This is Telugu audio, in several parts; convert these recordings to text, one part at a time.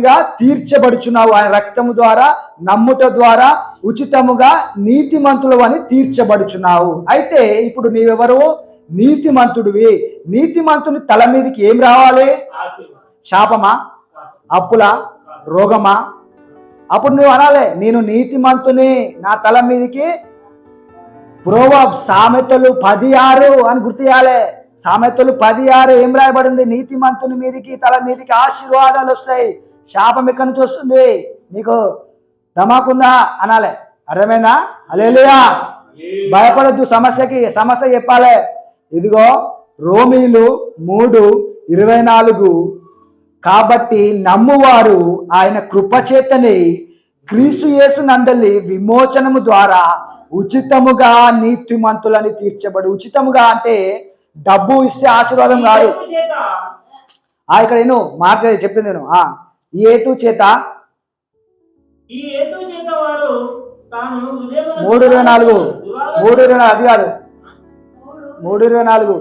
గా తీర్చబడుచున్నావు ఆయన రక్తము ద్వారా నమ్ముట ద్వారా ఉచితముగా నీతిమంతులు అని తీర్చబడుచున్నావు. అయితే ఇప్పుడు నీవెవరు? నీతిమంతుడివి. నీతిమంతుని తల మీదకి ఏం రావాలి? శాపమా? అప్పులా? రోగమా? అప్పుడు నువ్వు అనాలే నేను నీతిమంతుని నా తల మీదకి ప్రోవ సామెతలు పది ఆరు అని గుర్తు చేయాలి. సామెతలు పది ఆరు ఏం రాయబడింది? నీతిమంతుని మీదకి తల మీదకి ఆశీర్వాదాలు వస్తాయి. శాపం ఎక్కడి నుంచి వస్తుంది? నీకు ధమాకుందా? అనాలే. అర్థమైందా? అలేలుయా భయపడద్దు సమస్యకి సమస్య చెప్పాలి. ఇదిగో రోమీలు మూడు ఇరవై నాలుగు. కాబట్టి నమ్మువారు ఆయన కృపచేతని క్రీస్తు యేసు నందలి విమోచనము ద్వారా ఉచితముగా నీతిమంతులని తీర్చబడి ఉచితముగా అంటే డబ్బు ఇస్తే ఆశీర్వాదం కాదు. ఇక్కడ నేను మాట చెప్పింది నేను. ఈ హేతు చేత? ఈ హేతు చేత వారు తాను హృదయమున మూడు ఇరవై నాలుగు మూడు ఇరవై నాలుగు. అది కాదు మూడు ఇరవై నాలుగు.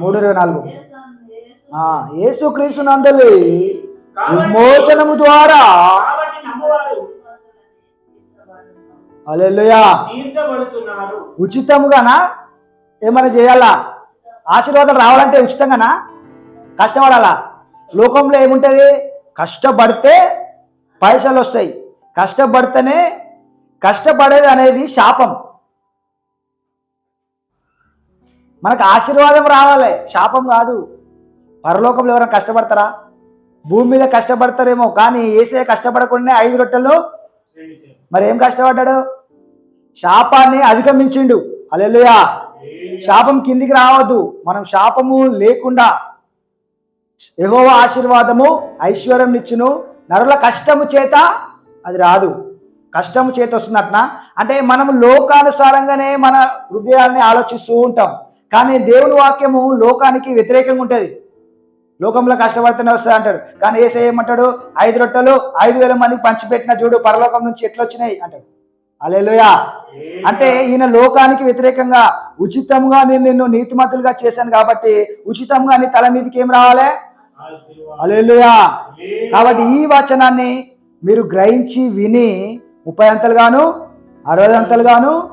మూడు ఇరవై నాలుగు. యేసు- యేసు ఆ యేసు క్రీస్తు నందలి విమోచనము ద్వారా అలెలుయా తీర్చబడుతున్నారు. ఉచితముగానా? ఏమైనా చేయాలా? ఆశీర్వాదం రావాలంటే ఉచితంగానా? కష్టపడాలా? లోకంలో ఏముంటుంది? కష్టపడితే పైసలు వస్తాయి. కష్టపడితేనే కష్టపడేది అనేది శాపం. మనకు ఆశీర్వాదం రావాలి. శాపం కాదు పరలోకంలో ఎవరైనా కష్టపడతారా? భూమి మీద కష్టపడతారేమో కానీ ఏసే కష్టపడకుండా ఐదు రొట్టెలు మరి ఏం కష్టపడ్డాడు? శాపాన్ని అధిగమించిండు. అలెలుయా శాపం కిందికి రావద్దు. మనం శాపము లేకుండా ఎగోవ ఆశీర్వాదము ఐశ్వర్యం ఇచ్చును. నరుల కష్టము చేత అది రాదు. కష్టము చేత వస్తున్నట్న అంటే మనం లోకానుసారంగానే మన హృదయాన్ని ఆలోచిస్తూ ఉంటాం. కానీ దేవుని వాక్యము లోకానికి వ్యతిరేకంగా ఉంటుంది. లోకంలో కష్టపడితేనే వస్తుంది అంటాడు. కానీ ఏసే ఏమంటాడు? ఐదు రొట్టెలు ఐదు వేల మందికి పంచిపెట్టిన చూడు పరలోకం నుంచి ఎట్లొచ్చినాయి అంటాడు. అలేలుయా అంటే ఈయన లోకానికి వ్యతిరేకంగా ఉచితంగా నేను నిన్ను నీతిమంతులుగా చేశాను కాబట్టి ఉచితంగా నీ తల మీదకి ఏం రావాలి? అలేలుయా కాబట్టి ఈ వచనాన్ని మీరు గ్రహించి విని ముప్పై అంతలుగాను అరవై అంతలుగాను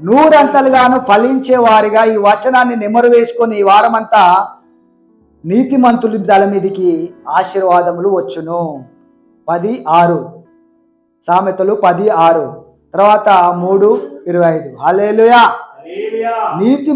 నూరంతలుగాను ఫలించే వారిగా ఈ వచనాన్ని నెమరు వేసుకొని ఈ వారమంతా నీతిమంతుల తల మీదికి ఆశీర్వాదములు వచ్చును. పది ఆరు. సామెతలు పది ఆరు. తర్వాత మూడు ఇరవై ఐదు. హల్లెలూయా. నీతి